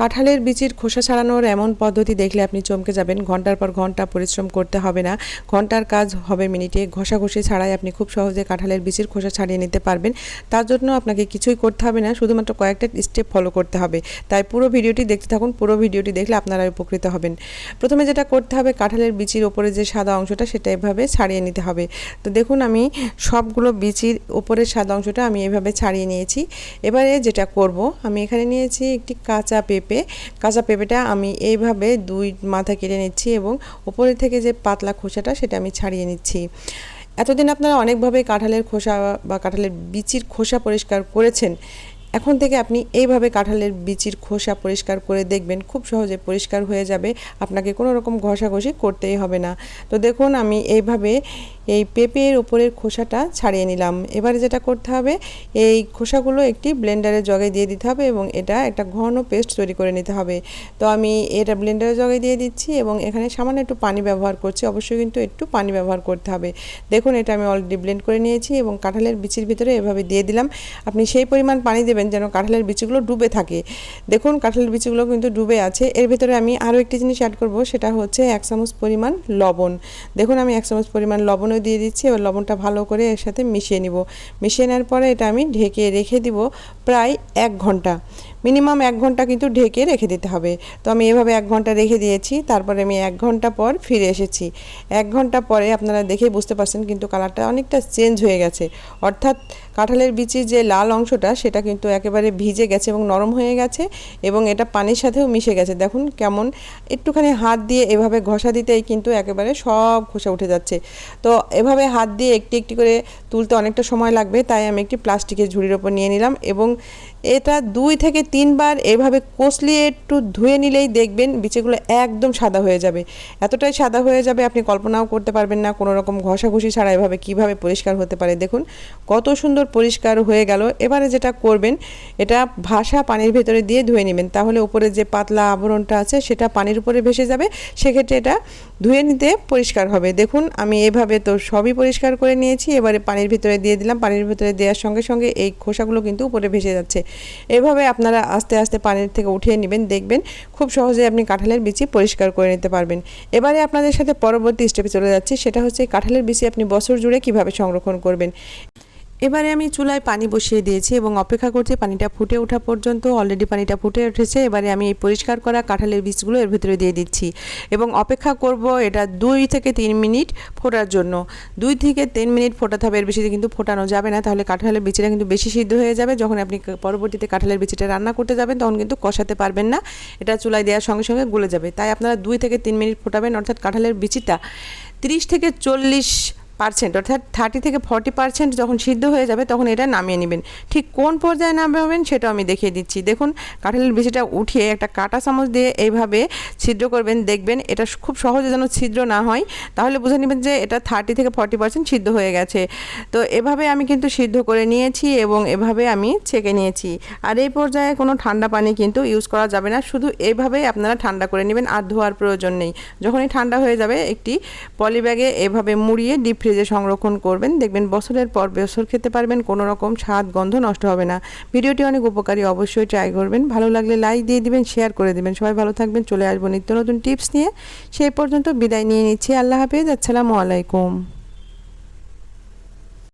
কাঁঠালের বিচির খোসা ছাড়ানোর এমন পদ্ধতি দেখলে আপনি চমকে যাবেন। ঘণ্টার পর ঘণ্টা পরিশ্রম করতে হবে না। ঘণ্টার কাজ হবে মিনিটে। ঘষাঘষি ছাড়াই আপনি খুব সহজে কাঁঠালের বিচির খোসা ছাড়িয়ে নিতে পারবেন। তার জন্য আপনাকে কিছুই করতে হবে না, শুধুমাত্র কয়েকটা স্টেপ ফলো করতে হবে। তাই পুরো ভিডিওটি দেখতে থাকুন। পুরো ভিডিওটি দেখলে আপনারা উপকৃত হবেন। প্রথমে যেটা করতে হবে, কাঁঠালের বিচির ওপরে যে সাদা অংশটা, সেটা এভাবে ছাড়িয়ে নিতে হবে। তো দেখুন, আমি সবগুলো বিচির ওপরের সাদা অংশটা আমি এভাবে ছাড়িয়ে নিয়েছি। এবারে যেটা করব, আমি এখানে নিয়েছি একটি কাঁচা পেঁপে কাঁচা পেঁপেটা আমি এইভাবে দুই মাথা কেটে নিচ্ছি এবং উপরে থেকে যে পাতলা খোসাটা সেটা আমি ছাড়িয়ে নিচ্ছি। এতদিন আপনারা অনেকভাবে কাঁঠালের খোসা বা কাঁঠালের বিচির খোসা পরিষ্কার করেছেন। এখন থেকে আপনি এইভাবে কাঁঠালের বিচির খোসা পরিষ্কার করে দেখবেন, খুব সহজে পরিষ্কার হয়ে যাবে। আপনাকে কোনো রকম ঘষাঘষি করতেই হবে না। তো দেখুন, আমি এইভাবে এই পেঁপের উপরের খোসাটা ছাড়িয়ে নিলাম। এবারে যেটা করতে হবে, এই খোসাগুলো একটি ব্লেন্ডারের জগে দিয়ে দিতে হবে এবং এটা একটা ঘন পেস্ট তৈরি করে নিতে হবে। তো আমি এটা ব্লেন্ডারের জগে দিয়ে দিচ্ছি এবং এখানে সামান্য একটু পানি ব্যবহার করছি, অবশ্যই কিন্তু একটু পানি ব্যবহার করতে হবে। দেখুন, এটা আমি অলরেডি ব্লেন্ড করে নিয়েছি এবং কাঁঠালের বিচির ভিতরে এভাবে দিয়ে দিলাম। আপনি সেই পরিমাণ পানি দেবেন যেন কাঁঠালের বিচিগুলো ডুবে থাকে। দেখুন, কাঁঠালের বিচিগুলো কিন্তু ডুবে আছে। এর ভিতরে আমি আরও একটি জিনিস অ্যাড করব, সেটা হচ্ছে এক চামচ পরিমাণ লবণ। দেখুন, আমি এক চামচ পরিমাণ লবণও দিয়ে দিচ্ছি, এবার লবণটা ভালো করে এর সাথে মিশিয়ে নিব। মিশিয়ে নেওয়ার পরে এটা আমি ঢেকে রেখে দিব প্রায় এক ঘণ্টা। মিনিমাম এক ঘণ্টা কিন্তু ঢেকে রেখে দিতে হবে। তো আমি এভাবে এক ঘণ্টা রেখে দিয়েছি, তারপরে আমি এক ঘণ্টা পর ফিরে এসেছি। এক ঘণ্টা পরে আপনারা দেখেই বুঝতে পারছেন কিন্তু কালারটা অনেকটা চেঞ্জ হয়ে গেছে। অর্থাৎ কাঁঠালের বিচির যে লাল অংশটা, সেটা কিন্তু একেবারে ভিজে গেছে এবং নরম হয়ে গেছে এবং এটা পানির সাথেও মিশে গেছে। দেখুন কেমন একটুখানি হাত দিয়ে এভাবে ঘষা দিতেই কিন্তু একেবারে সব খোসা উঠে যাচ্ছে। তো এভাবে হাত দিয়ে একটি একটি করে তুলতে অনেকটা সময় লাগবে, তাই আমি একটি প্লাস্টিকের ঝুড়ির ওপর নিয়ে নিলাম এবং এটা দুই থেকে তিনবার এভাবে কষলিয়ে একটু ধুয়ে নিলেই দেখবেন বিচিগুলো একদম সাদা হয়ে যাবে। এতটাই সাদা হয়ে যাবে আপনি কল্পনাও করতে পারবেন না কোনো রকম ঘষাঘষি ছাড়া এভাবে কীভাবে পরিষ্কার হতে পারে। দেখুন, কত সুন্দর পরিষ্কার হয়ে গেল। এবারে যেটা করবেন, এটা ভাসা পানির ভেতরে দিয়ে ধুয়ে নেবেন। তাহলে উপরে যে পাতলা আবরণটা আছে সেটা পানির উপরে ভেসে যাবে। সেক্ষেত্রে এটা ধুয়ে নিতে পরিষ্কার হবে। দেখুন, আমি এভাবে তো সবই পরিষ্কার করে নিয়েছি। এবারে পানির ভিতরে দিয়ে দিলাম। পানির ভিতরে দেওয়ার সঙ্গে সঙ্গে এই খোসাগুলো কিন্তু উপরে ভেসে যাচ্ছে। এভাবে আপনারা আস্তে আস্তে পানির থেকে উঠিয়ে নেবেন, দেখবেন খুব সহজে আপনি কাঁঠালের বিচি পরিষ্কার করে নিতে পারবেন। এবারে আপনাদের সাথে পরবর্তী স্টেপে চলে যাচ্ছি। সেটা হচ্ছে কাঁঠালের বিচি আপনি বছর জুড়ে কীভাবে সংরক্ষণ করবেন? এবারে আমি চুলায় পানি বসিয়ে দিয়েছি এবং অপেক্ষা করছি পানিটা ফুটে ওঠা পর্যন্ত। অলরেডি পানিটা ফুটে উঠেছে। এবারে আমি এই পরিষ্কার করা কাঁঠালের বীজগুলো এর ভিতরে দিয়ে দিচ্ছি এবং অপেক্ষা করব এটা দুই থেকে তিন মিনিট ফোটার জন্য। দুই থেকে তিন মিনিট ফোটাতে হবে, এর বেশি কিন্তু ফোটানো যাবে না। তাহলে কাঁঠালের বিচিটা কিন্তু বেশি সিদ্ধ হয়ে যাবে। যখন আপনি পরবর্তীতে কাঁঠালের বিচিটা রান্না করতে যাবেন, তখন কিন্তু কষাতে পারবেন না। এটা চুলায় দেওয়ার সঙ্গে সঙ্গে গলে যাবে। তাই আপনারা দুই থেকে তিন মিনিট ফোটাবেন। অর্থাৎ কাঁঠালের বিচিটা তিরিশ থেকে চল্লিশ পার্সেন্ট, অর্থাৎ থার্টি থেকে ফর্টি পার্সেন্ট যখন সিদ্ধ হয়ে যাবে তখন এটা নামিয়ে নেবেন। ঠিক কোন পর্যায়ে নামাবেন সেটাও আমি দেখিয়ে দিচ্ছি। দেখুন, কাঁঠালের বিচিটা উঠিয়ে একটা কাটা চামচ দিয়ে এইভাবে ছিদ্র করবেন, দেখবেন এটা খুব সহজে যেন ছিদ্র না হয়। তাহলে বুঝে নেবেন যে এটা থার্টি থেকে ফর্টি পার্সেন্ট সিদ্ধ হয়ে গেছে। তো এভাবে আমি কিন্তু সিদ্ধ করে নিয়েছি এবং এভাবে আমি ছেঁকে নিয়েছি। আর এই পর্যায়ে কোনো ঠান্ডা পানি কিন্তু ইউজ করা যাবে না। শুধু এইভাবেই আপনারা ঠান্ডা করে নেবেন, আর ধোয়ার প্রয়োজন নেই। যখনই ঠান্ডা হয়ে যাবে একটি পলিব্যাগে এভাবে মুড়িয়ে ডিপ ফ্রিজে সংরক্ষণ করবেন। দেখবেন বছরের পর বছর খেতে পারবেন, কোনো রকম স্বাদ, গন্ধ নষ্ট হবে না। ভিডিওটি অনেক উপকারী, অবশ্যই ট্রাই করবেন। ভালো লাগলে লাইক দিয়ে দিবেন, শেয়ার করে দিবেন। সবাই ভালো থাকবেন, চলে আসব নিত্য নতুন টিপস নিয়ে। সেই পর্যন্ত বিদায় নিয়ে নিচ্ছি। আল্লাহ হাফিজ, আসসালামু আলাইকুম।